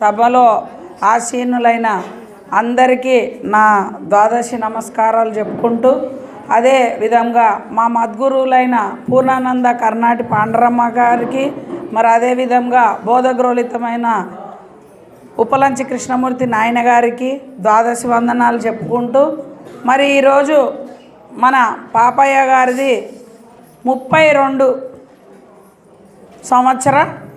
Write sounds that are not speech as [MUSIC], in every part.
సభలో ఆసీనులైన అందరికీ నా ద్వాదశి నమస్కారాలు చెప్పుకుంటూ అదే విధంగా మా మద్గురువులైన పూర్ణానంద కర్ణాటి పాండరమ్మ గారికి మరి అదే విధంగా బోధగ్రోలితమైన ఉపలంచి కృష్ణమూర్తి నాయన గారికి ద్వాదశి వందనాలు చెప్పుకుంటూ మరి ఈరోజు మన పాపయ్య గారిది ముప్పై రెండు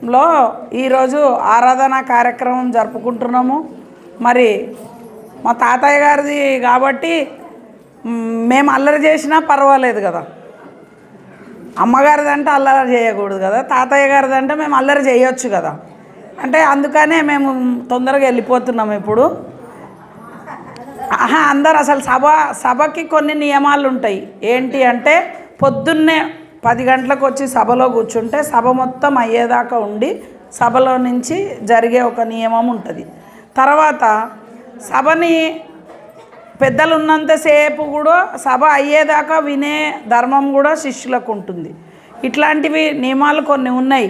లో ఈరోజు ఆరాధన కార్యక్రమం జరుపుకుంటున్నాము. మరి మా తాతయ్య గారిది కాబట్టి మేము అల్లరి చేసినా పర్వాలేదు కదా. అమ్మగారిది అంటే అల్లరి చేయకూడదు కదా. తాతయ్య గారిది అంటే మేము అల్లరి చేయొచ్చు కదా. అంటే అందుకనే మేము తొందరగా వెళ్ళిపోతున్నాం ఇప్పుడు. ఆహా అందరు అసలు సభ సభకి కొన్ని నియమాలు ఉంటాయి. ఏంటి అంటే పొద్దున్నే పది గంటలకు వచ్చి సభలో కూర్చుంటే సభ మొత్తం అయ్యేదాకా ఉండి సభలో నుంచి జరిగే ఒక నియమం ఉంటుంది. తర్వాత సభని పెద్దలు ఉన్నంతసేపు కూడా సభ అయ్యేదాకా వినే ధర్మం కూడా శిష్యులకు ఉంటుంది. ఇట్లాంటివి నియమాలు కొన్ని ఉన్నాయి.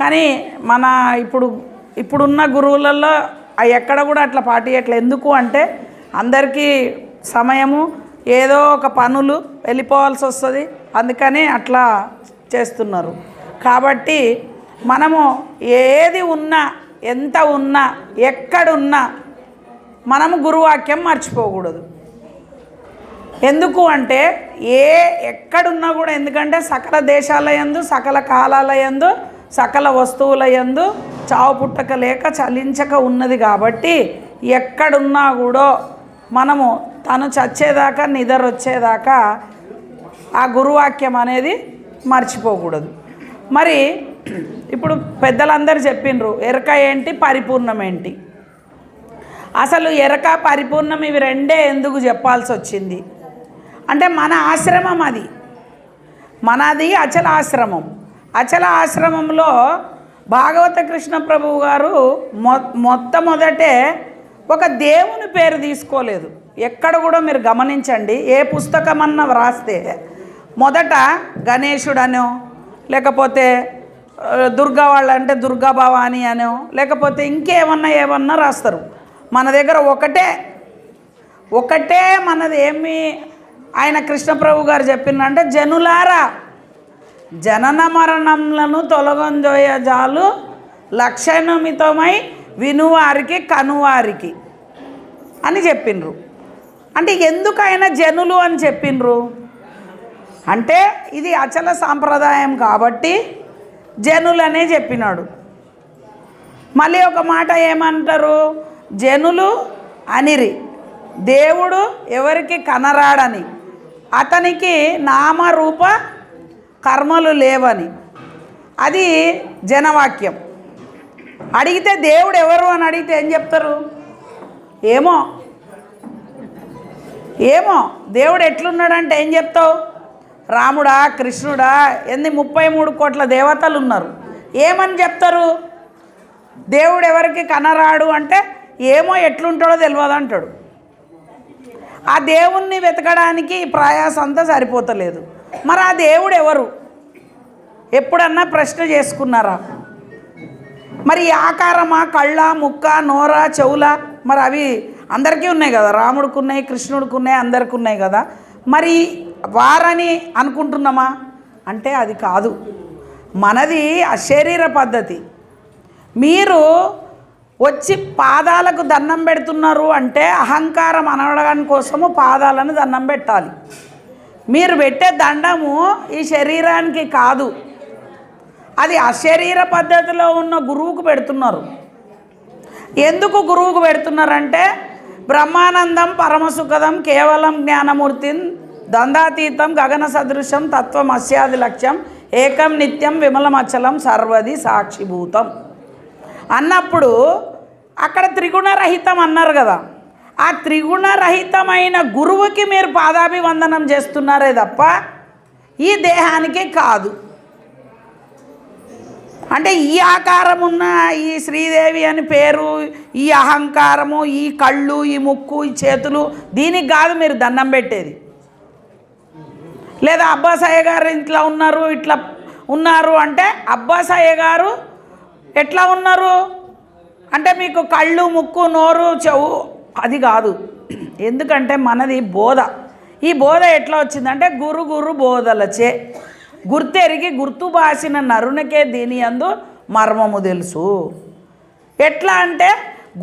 కానీ మన ఇప్పుడు ఇప్పుడున్న గురువులలో అవి ఎక్కడ కూడా అట్లా పాటియట్లే ఎందుకు అంటే అందరికీ సమయము ఏదో ఒక పనులు వెళ్ళిపోవాల్సి వస్తుంది. అందుకని అట్లా చేస్తున్నారు. కాబట్టి మనము ఏది ఉన్నా ఎంత ఉన్నా ఎక్కడున్నా మనము గురువాక్యం మర్చిపోకూడదు. ఎందుకు అంటే ఏ ఎక్కడున్నా కూడా ఎందుకంటే సకల దేశాల ఎందు సకల కాలాల ఎందు సకల వస్తువుల యందు చావు పుట్టక లేక చలించక ఉన్నది కాబట్టి ఎక్కడున్నా కూడా మనము తను చచ్చేదాకా నిద్ర వచ్చేదాకా ఆ గురువాక్యం అనేది మర్చిపోకూడదు. మరి ఇప్పుడు పెద్దలందరూ చెప్పిండ్రు ఎరక ఏంటి పరిపూర్ణం ఏంటి? అసలు ఎరక పరిపూర్ణం ఇవి రెండే ఎందుకు చెప్పాల్సి వచ్చింది అంటే మన ఆశ్రమం అది. మనది అచల ఆశ్రమం అచల ఆశ్రమంలో భాగవత కృష్ణ ప్రభువు గారు మొ మొట్టమొదటే ఒక దేవుని పేరు తీసుకోలేదు. ఎక్కడ కూడా మీరు గమనించండి ఏ పుస్తకమన్నా వ్రాస్తే మొదట గణేశుడనో లేకపోతే దుర్గా వాళ్ళు అంటే దుర్గా భవాని అనో లేకపోతే ఇంకేమన్నా ఏమన్నా రాస్తారు. మన దగ్గర ఒకటే ఒకటే మనది ఏమి ఆయన కృష్ణప్రభు గారు చెప్పిందంటే జనులారా జనన మరణములను తొలగొంజోయ జాలు లక్షణమితమై వినువారికి కనువారికి అని చెప్పిండ్రు అంటే ఎందుకు ఆయన జనులు అని చెప్పిండ్రు అంటే ఇది అచల సాంప్రదాయం కాబట్టి జనులనే చెప్పినాడు. మళ్ళీ ఒక మాట ఏమంటారు? జనులు అనిరి. దేవుడు ఎవరికి కనరాడని. అతనికి నామరూప కర్మలు లేవని. అది జనవాక్యం. అడిగితే దేవుడు ఎవరు అని అడిగితే ఏం చెప్తారు? ఏమో. ఏమో. దేవుడు ఎట్లున్నాడంటే ఏం చెప్తావు? రాముడా కృష్ణుడా ఎన్ని ముప్పై మూడు కోట్ల దేవతలు ఉన్నారు ఏమని చెప్తారు? దేవుడు ఎవరికి కనరాడు అంటే ఏమో ఎట్లుంటాడో తెలియదు అంటాడు. ఆ దేవుణ్ణి వెతకడానికి ప్రయాసం అంతా సరిపోతలేదు. మరి ఆ దేవుడు ఎవరు? ఎప్పుడన్నా ప్రశ్న చేసుకున్నారా? మరి ఆకారమా కళ్ళ ముక్క నోర చెవుల? మరి అవి అందరికీ ఉన్నాయి కదా. రాముడికి ఉన్నాయి కృష్ణుడికి ఉన్నాయి అందరికి ఉన్నాయి కదా. మరి వారని అనుకుంటున్నామా? అంటే అది కాదు. మనది అశరీర పద్ధతి. మీరు వచ్చి పాదాలకు దండం పెడుతున్నారు అంటే అహంకారం అనడం కోసము పాదాలను దండం పెట్టాలి. మీరు పెట్టే దండము ఈ శరీరానికి కాదు. అది అశరీర పద్ధతిలో ఉన్న గురువుకు పెడుతున్నారు. ఎందుకు గురువుకు పెడుతున్నారంటే బ్రహ్మానందం పరమసుఖదం కేవలం జ్ఞానమూర్తిని దందాతీతం గగన సదృశం తత్వం అస్యాది లక్ష్యం ఏకం నిత్యం విమలమచలం సర్వది సాక్షిభూతం. అన్నప్పుడు అక్కడ త్రిగుణరహితం అన్నారు కదా. ఆ త్రిగుణరహితమైన గురువుకి మీరు పాదాభివందనం చేస్తున్నారే తప్ప ఈ దేహానికి కాదు. అంటే ఈ ఆకారం ఉన్న ఈ శ్రీదేవి అని పేరు ఈ అహంకారము ఈ కళ్ళు ఈ ముక్కు ఈ చేతులు దీనికి కాదు మీరు దండం పెట్టేది. లేదా అబ్బాసయ్య గారు ఇట్లా ఉన్నారు ఇట్లా ఉన్నారు అంటే అబ్బాసయ్య గారు ఎట్లా ఉన్నారు? అంటే మీకు కళ్ళు ముక్కు నోరు చెవు అది కాదు. ఎందుకంటే మనది బోధ. ఈ బోధ ఎట్లా వచ్చిందంటే గురు గురు బోధలచే. గుర్తెరిగి గుర్తు బాసిన నరునికే దీని అందు మర్మము తెలుసు. ఎట్లా అంటే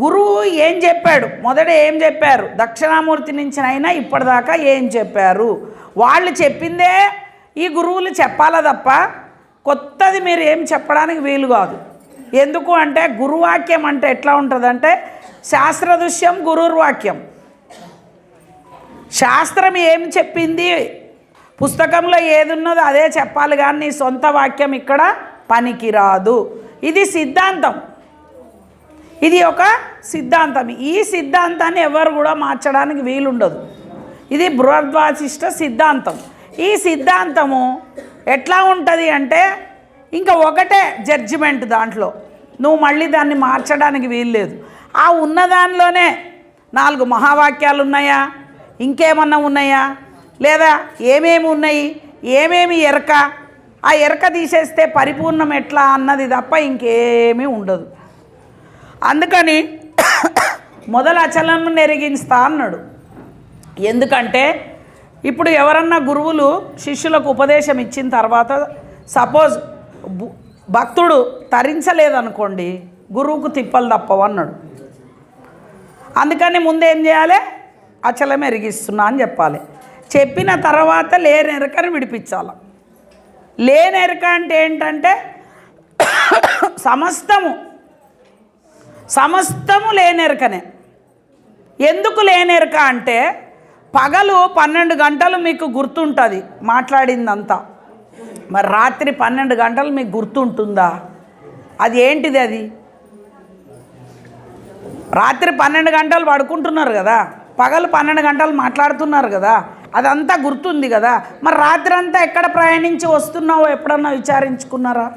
గురువు ఏం చెప్పాడు? మొదట ఏం చెప్పారు? దక్షిణామూర్తి నుంచి అయినా ఇప్పటిదాకా ఏం చెప్పారు? వాళ్ళు చెప్పిందే ఈ గురువులు చెప్పాలా తప్ప కొత్తది మీరు ఏం చెప్పడానికి వీలు కాదు. ఎందుకు అంటే గురువాక్యం అంటే ఎట్లా ఉంటుందంటే శాస్త్రదృశ్యం గురుర్వాక్యం. శాస్త్రం ఏం చెప్పింది? పుస్తకంలో ఏది ఉన్నదో అదే చెప్పాలి కానీ నీ సొంత వాక్యం ఇక్కడ పనికిరాదు. ఇది సిద్ధాంతం. ఇది ఒక సిద్ధాంతం ఈ సిద్ధాంతాన్ని ఎవరు కూడా మార్చడానికి వీలుండదు. ఇది బృహద్వాసిష్ట సిద్ధాంతం. ఈ సిద్ధాంతము ఎట్లా ఉంటుంది అంటే ఇంకా ఒకటే జడ్జిమెంట్ దాంట్లో. నువ్వు మళ్ళీ దాన్ని మార్చడానికి వీల్లేదు. ఆ ఉన్నదానిలోనే నాలుగు మహావాక్యాలు ఉన్నాయా? ఇంకేమన్నా ఉన్నాయా? లేదా ఏమేమి ఉన్నాయి? ఏమేమి ఎరక? ఆ ఎరక తీసేస్తే పరిపూర్ణం ఎట్లా అన్నది తప్ప ఇంకేమీ ఉండదు. అందుకని మొదలు అచలను నెరిగించుతా అన్నాడు. ఎందుకంటే ఇప్పుడు ఎవరన్నా గురువులు శిష్యులకు ఉపదేశం ఇచ్చిన తర్వాత సపోజ్ భక్తుడు తరించలేదనుకోండి గురువుకు తిప్పలు తప్పవు అన్నాడు. అందుకని ముందేం చేయాలి? అచలం ఎరిగిస్తున్నా అని చెప్పాలి. చెప్పిన తర్వాత లేనెరకని విడిపించాలి. లేనెరక అంటే ఏంటంటే [COUGHS] సమస్తము సమస్తము లేనెరకనే. ఎందుకు లేనెరక అంటే పగలు పన్నెండు గంటలు మీకు గుర్తుంటుంది మాట్లాడిందంతా. మరి రాత్రి పన్నెండు గంటలు మీకు గుర్తుంటుందా? అది ఏంటిది అది? రాత్రి పన్నెండు గంటలు పడుకుంటున్నారు కదా పగలు పన్నెండు గంటలు మాట్లాడుతున్నారు కదా అదంతా గుర్తుంది కదా. మరి రాత్రి అంతా ఎక్కడ ప్రయాణించి వస్తున్నావో ఎప్పుడన్నా విచారించుకున్నారా?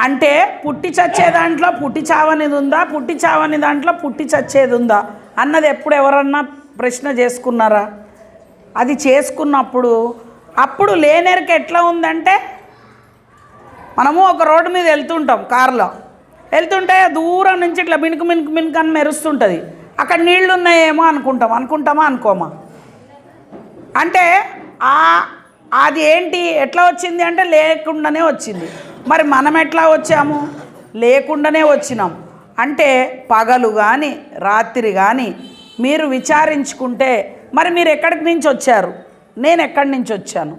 అంటే పుట్టి చచ్చే దాంట్లో పుట్టి చావనిది ఉందా? పుట్టి చావని దాంట్లో పుట్టి చచ్చేది ఉందా? అన్నది ఎప్పుడు ఎవరన్నా ప్రశ్న చేసుకున్నారా? అది చేసుకున్నప్పుడు అప్పుడు లేనెరక ఎట్లా ఉందంటే మనము ఒక రోడ్డు మీద వెళ్తుంటాం కారులో. వెళ్తుంటే దూరం నుంచి ఇట్లా మినుకు మినుకు మినుకు అని మెరుస్తుంటుంది. అక్కడ నీళ్ళు ఉన్నాయేమో అనుకుంటాం. అనుకుంటామా? అనుకోమా? అంటే అది ఏంటి? ఎట్లా వచ్చింది అంటే లేకుండానే వచ్చింది. మరి మనం ఎట్లా వచ్చాము? లేకుండానే వచ్చినాం. అంటే పగలు కానీ రాత్రి కానీ మీరు విచారించుకుంటే మరి మీరు ఎక్కడికి నుంచి వచ్చారు? నేను ఎక్కడి నుంచి వచ్చాను?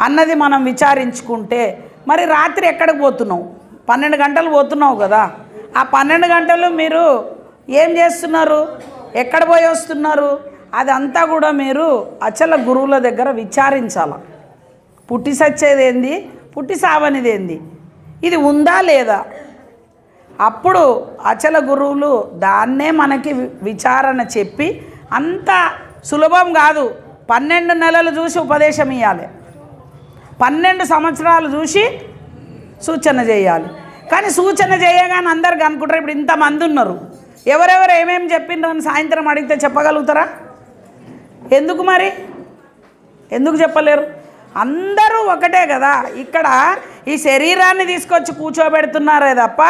అన్నది మనం విచారించుకుంటే మరి రాత్రి ఎక్కడికి పోతున్నావు? పన్నెండు గంటలు పోతున్నావు కదా. ఆ పన్నెండు గంటలు మీరు ఏం చేస్తున్నారు? ఎక్కడ పోయి వస్తున్నారు? అదంతా కూడా మీరు అచల గురువుల దగ్గర విచారించాల. పుట్టి సచ్చేది ఏంది? పుట్టి సావనిది ఏంది? ఇది ఉందా లేదా? అప్పుడు అచల గురువులు దాన్నే మనకి వి- విచారణ చెప్పి అంత సులభం కాదు. పన్నెండు నెలలు చూసి ఉపదేశం ఇవ్వాలి పన్నెండు సంవత్సరాలు చూసి సూచన చేయాలి. కానీ సూచన చేయగానే అందరికి అనుకుంటారు ఇప్పుడు ఇంతమంది ఉన్నారు. ఎవరెవరు ఏమేమి చెప్పిండ్రు అని సాయంత్రం అడిగితే చెప్పగలుగుతారా? ఎందుకు మరి? ఎందుకు చెప్పలేరు? అందరూ ఒకటే కదా. ఇక్కడ ఈ శరీరాన్ని తీసుకొచ్చి కూర్చోబెడుతున్నారే తప్ప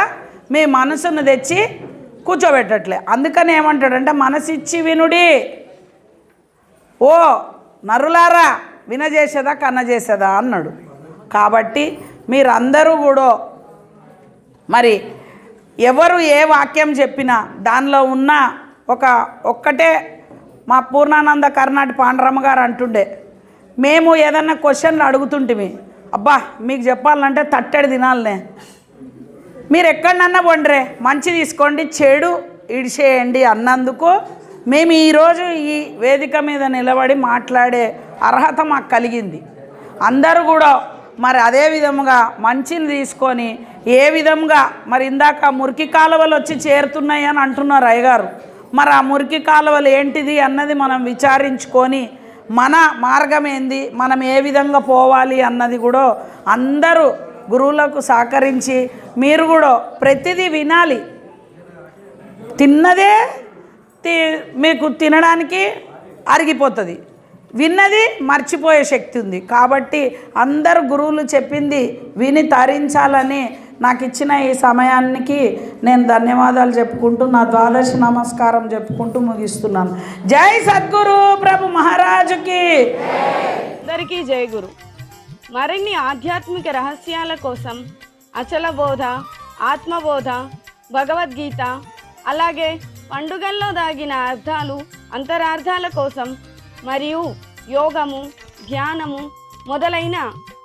మీ మనసును తెచ్చి కూర్చోబెట్టట్లే. అందుకని ఏమంటాడంటే మనసిచ్చి వినుడి. ఓ నరులారా వినజేసేదా కన్నజేసేదా? అన్నాడు. కాబట్టి మీరందరూ కూడా మరి ఎవరు ఏ వాక్యం చెప్పినా దానిలో ఉన్న ఒక ఒక్కటే మా పూర్ణానంద కర్ణాటి పాండరమ్మ గారు అంటుండే మేము ఏదన్నా క్వశ్చన్లు అడుగుతుంటిమి అబ్బా మీకు చెప్పాలంటే తట్టడి తినాలనే. మీరు ఎక్కడన్నా వండరే మంచి తీసుకోండి చెడు ఇడిచేయండి అన్నందుకు. మేము ఈరోజు ఈ వేదిక మీద నిలబడి మాట్లాడే అర్హత మాకు కలిగింది. అందరూ కూడా మరి అదే విధముగా మంచిని తీసుకొని ఏ విధంగా మరి ఇందాక మురికి కాలువలు వచ్చి చేరుతున్నాయి అని అంటున్నారు అయ్యగారు. మరి ఆ మురికి కాలువలు ఏంటిది అన్నది మనం విచారించుకొని మన మార్గం ఏంది మనం ఏ విధంగా పోవాలి అన్నది కూడా అందరూ గురువులకు సహకరించి మీరు కూడా ప్రతిదీ వినాలి. తిన్నదే తి మీకు తినడానికి అరిగిపోతుంది. విన్నది మర్చిపోయే శక్తి ఉంది. కాబట్టి అందరు గురువులు చెప్పింది విని తరించాలని నాకు ఇచ్చిన ఈ సమయానికి నేను ధన్యవాదాలు చెప్పుకుంటూ నా ద్వాదశ నమస్కారం చెప్పుకుంటూ ముగిస్తున్నాను. జై సద్గురు ప్రభు మహారాజుకి. అందరికీ జై గురు. మరిన్ని ఆధ్యాత్మిక రహస్యాల కోసం అచల బోధ ఆత్మబోధ భగవద్గీత అలాగే పండుగల్లో దాగిన అర్థాలు అంతరార్థాల కోసం మరియు యోగము ధ్యానము మొదలైన